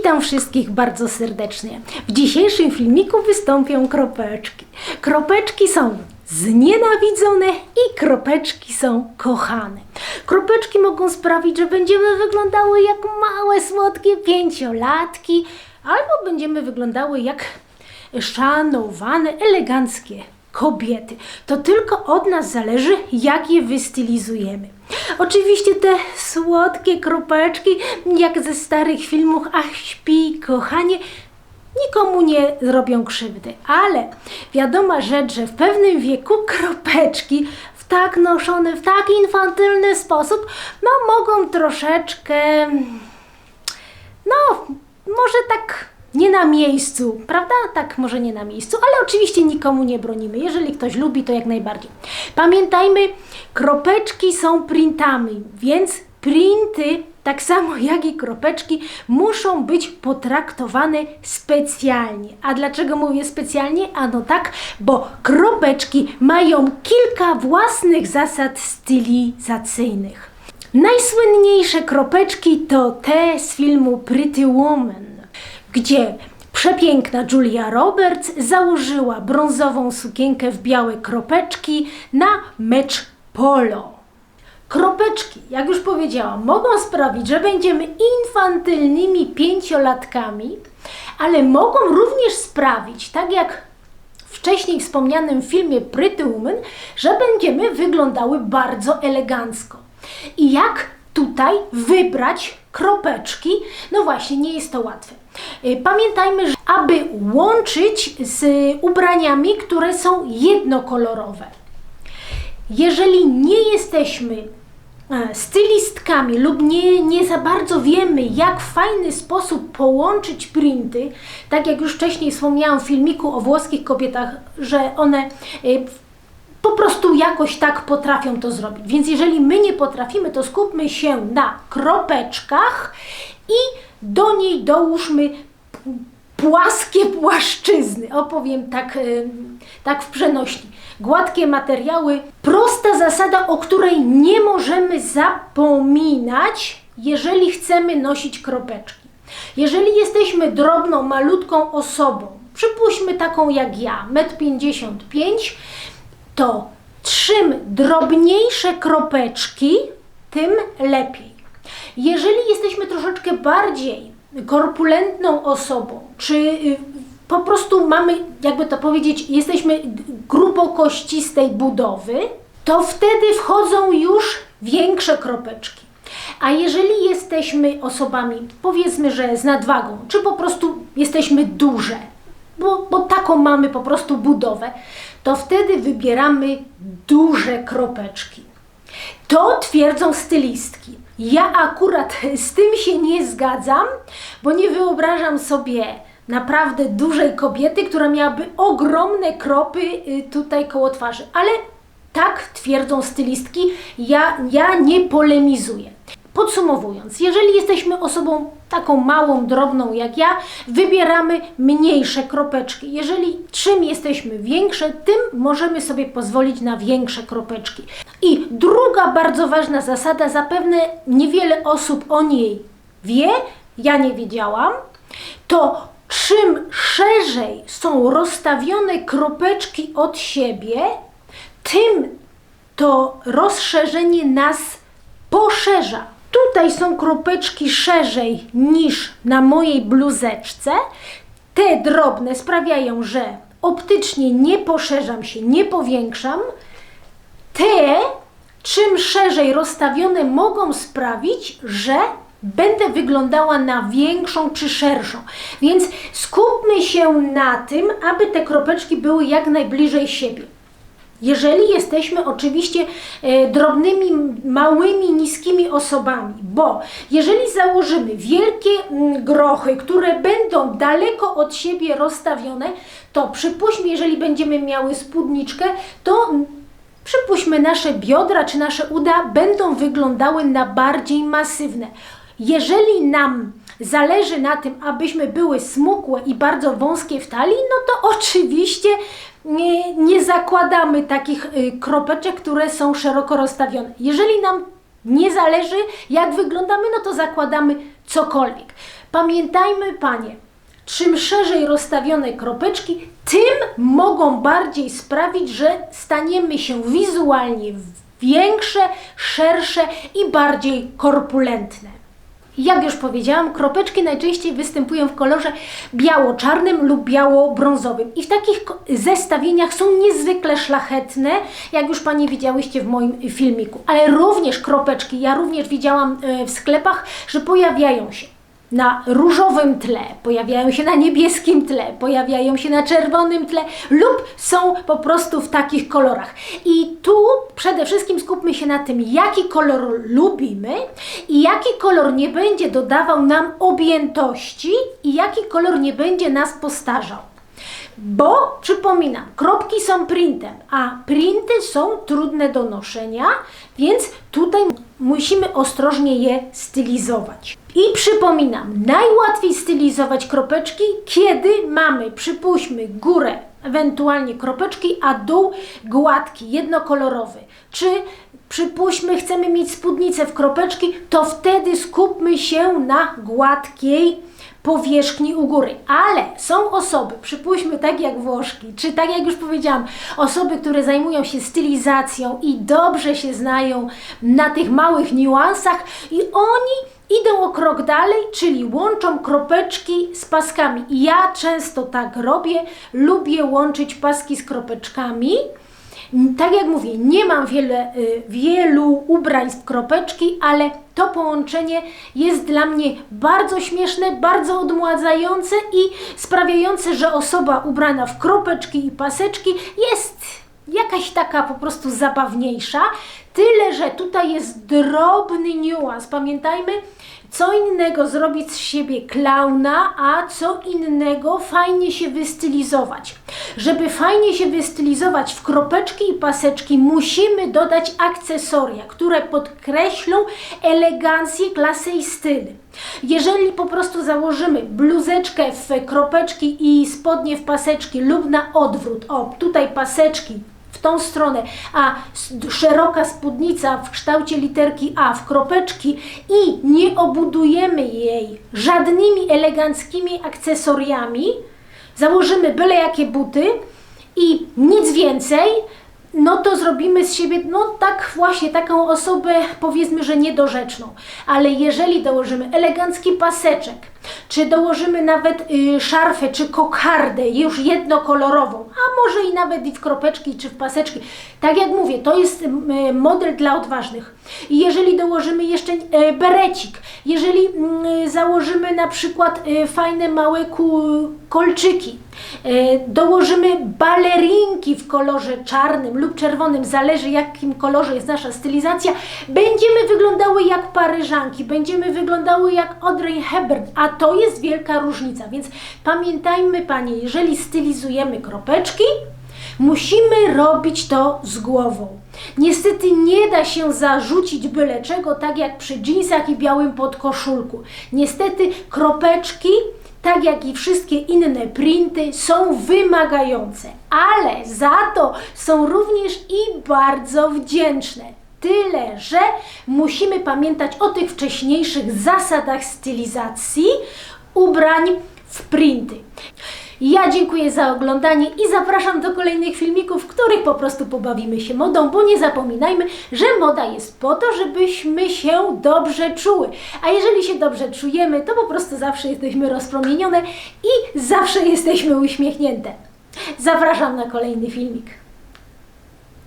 Witam wszystkich bardzo serdecznie. W dzisiejszym filmiku wystąpią kropeczki. Kropeczki są znienawidzone i kropeczki są kochane. Kropeczki mogą sprawić, że będziemy wyglądały jak małe, słodkie pięciolatki, albo będziemy wyglądały jak szanowane, eleganckie kobiety. To tylko od nas zależy, jak je wystylizujemy. Oczywiście te słodkie kropeczki, jak ze starych filmów, ach śpi, kochanie, nikomu nie zrobią krzywdy. Ale wiadoma rzecz, że w pewnym wieku kropeczki w tak noszone, w tak infantylny sposób, no mogą troszeczkę, no może tak nie na miejscu, prawda? Tak, może nie na miejscu, ale oczywiście nikomu nie bronimy. Jeżeli ktoś lubi, to jak najbardziej. Pamiętajmy, kropeczki są printami, więc printy, tak samo jak i kropeczki, muszą być potraktowane specjalnie. A dlaczego mówię specjalnie? Ano tak, bo kropeczki mają kilka własnych zasad stylizacyjnych. Najsłynniejsze kropeczki to te z filmu Pretty Woman gdzie przepiękna Julia Roberts założyła brązową sukienkę w białe kropeczki na mecz polo. Kropeczki, jak już powiedziałam, mogą sprawić, że będziemy infantylnymi pięciolatkami, ale mogą również sprawić, tak jak w wcześniej wspomnianym filmie Pretty Woman, że będziemy wyglądały bardzo elegancko. I jak tutaj wybrać kropeczki? No właśnie, nie jest to łatwe. Y, pamiętajmy, że aby łączyć z ubraniami, które są jednokolorowe. Jeżeli nie jesteśmy e, stylistkami lub nie, nie za bardzo wiemy, jak w fajny sposób połączyć printy, tak jak już wcześniej wspomniałam w filmiku o włoskich kobietach, że one y, po prostu jakoś tak potrafią to zrobić. Więc jeżeli my nie potrafimy, to skupmy się na kropeczkach i do niej dołóżmy płaskie płaszczyzny. Opowiem tak, tak w przenośni. Gładkie materiały. Prosta zasada, o której nie możemy zapominać, jeżeli chcemy nosić kropeczki. Jeżeli jesteśmy drobną, malutką osobą, przypuśćmy taką jak ja, 1,55 m, to czym drobniejsze kropeczki, tym lepiej. Jeżeli jesteśmy troszeczkę bardziej korpulentną osobą, czy y, po prostu mamy, jakby to powiedzieć, jesteśmy grupą kościstej budowy, to wtedy wchodzą już większe kropeczki. A jeżeli jesteśmy osobami, powiedzmy, że z nadwagą, czy po prostu jesteśmy duże, bo, bo taką mamy po prostu budowę, to wtedy wybieramy duże kropeczki. To twierdzą stylistki. Ja akurat z tym się nie zgadzam, bo nie wyobrażam sobie naprawdę dużej kobiety, która miałaby ogromne kropy y, tutaj koło twarzy. Ale tak twierdzą stylistki, ja, ja nie polemizuję. Podsumowując, jeżeli jesteśmy osobą taką małą, drobną jak ja, wybieramy mniejsze kropeczki. Jeżeli czym jesteśmy większe, tym możemy sobie pozwolić na większe kropeczki. I druga bardzo ważna zasada, zapewne niewiele osób o niej wie, ja nie wiedziałam, to czym szerzej są rozstawione kropeczki od siebie, tym to rozszerzenie nas poszerza. Tutaj są kropeczki szerzej niż na mojej bluzeczce. Te drobne sprawiają, że optycznie nie poszerzam się, nie powiększam. Te, czym szerzej rozstawione, mogą sprawić, że będę wyglądała na większą czy szerszą. Więc skupmy się na tym, aby te kropeczki były jak najbliżej siebie. Jeżeli jesteśmy oczywiście e, drobnymi, małymi, niskimi osobami, bo jeżeli założymy wielkie grochy, które będą daleko od siebie rozstawione, to przypuśćmy, jeżeli będziemy miały spódniczkę, to przypuśćmy nasze biodra czy nasze uda będą wyglądały na bardziej masywne. Jeżeli nam zależy na tym, abyśmy były smukłe i bardzo wąskie w talii, no to oczywiście nie, nie zakładamy takich y, kropeczek, które są szeroko rozstawione. Jeżeli nam Nie zależy jak wyglądamy, no to zakładamy cokolwiek. Pamiętajmy, panie, czym szerzej rozstawione kropeczki, tym mogą bardziej sprawić, że staniemy się wizualnie większe, szersze i bardziej korpulentne. Jak już powiedziałam, kropeczki najczęściej występują w kolorze biało-czarnym lub biało-brązowym. I w takich zestawieniach są niezwykle szlachetne, jak już Panie widziałyście w moim filmiku. Ale również kropeczki, ja również widziałam e, w sklepach, że pojawiają się na różowym tle, pojawiają się na niebieskim tle, pojawiają się na czerwonym tle lub są po prostu w takich kolorach. I tu przede wszystkim skupmy się na tym, jaki kolor lubimy i jaki kolor nie będzie dodawał nam objętości i jaki kolor nie będzie nas postarzał. Bo przypominam, kropki są printem, a printy są trudne do noszenia, więc tutaj musimy ostrożnie je stylizować. I przypominam, najłatwiej stylizować kropeczki, kiedy mamy, przypuśćmy, górę, ewentualnie kropeczki, a dół gładki, jednokolorowy. Czy przypuśćmy, chcemy mieć spódnicę w kropeczki, to wtedy skupmy się na gładkiej powierzchni u góry. Ale są osoby, przypuśćmy tak jak Włoszki, czy tak jak już powiedziałam, osoby, które zajmują się stylizacją i dobrze się znają na tych małych niuansach i oni idą o krok dalej, czyli łączą kropeczki z paskami. Ja często tak robię, lubię łączyć paski z kropeczkami. Tak jak mówię, nie mam wiele, y, wielu ubrań z kropeczki, ale to połączenie jest dla mnie bardzo śmieszne, bardzo odmładzające i sprawiające, że osoba ubrana w kropeczki i paseczki jest jakaś taka po prostu zabawniejsza. Tyle, że tutaj jest drobny niuans. Pamiętajmy, co innego zrobić z siebie klauna, a co innego fajnie się wystylizować. Żeby fajnie się wystylizować w kropeczki i paseczki, musimy dodać akcesoria, które podkreślą elegancję, klasę i styl. Jeżeli po prostu założymy bluzeczkę w kropeczki i spodnie w paseczki lub na odwrót, o tutaj paseczki w tą stronę, a szeroka spódnica w kształcie literki A w kropeczki i nie obudujemy jej żadnymi eleganckimi akcesoriami, założymy byle jakie buty i nic więcej, no to zrobimy z siebie, no tak właśnie, taką osobę powiedzmy, że niedorzeczną. Ale jeżeli dołożymy elegancki paseczek, czy dołożymy nawet y, szarfę, czy kokardę już jednokolorową, a może i nawet i w kropeczki, czy w paseczki. Tak jak mówię, to jest y, model dla odważnych. I jeżeli dołożymy jeszcze y, berecik, jeżeli y, założymy na przykład y, fajne małe kolczyki, y, dołożymy balerinki w kolorze czarnym lub czerwonym, zależy jakim kolorze jest nasza stylizacja, będziemy wyglądały jak paryżanki, będziemy wyglądały jak Audrey Hepburn, a to jest wielka różnica, więc pamiętajmy Panie, jeżeli stylizujemy kropeczki, Musimy robić to z głową. Niestety nie da się zarzucić byle czego, tak jak przy dżinsach i białym podkoszulku. Niestety kropeczki, tak jak i wszystkie inne printy, są wymagające, ale za to są również i bardzo wdzięczne. Tyle, że musimy pamiętać o tych wcześniejszych zasadach stylizacji ubrań w printy. Ja dziękuję za oglądanie i zapraszam do kolejnych filmików, w których po prostu pobawimy się modą, bo nie zapominajmy, że moda jest po to, żebyśmy się dobrze czuły. A jeżeli się dobrze czujemy, to po prostu zawsze jesteśmy rozpromienione i zawsze jesteśmy uśmiechnięte. Zapraszam na kolejny filmik.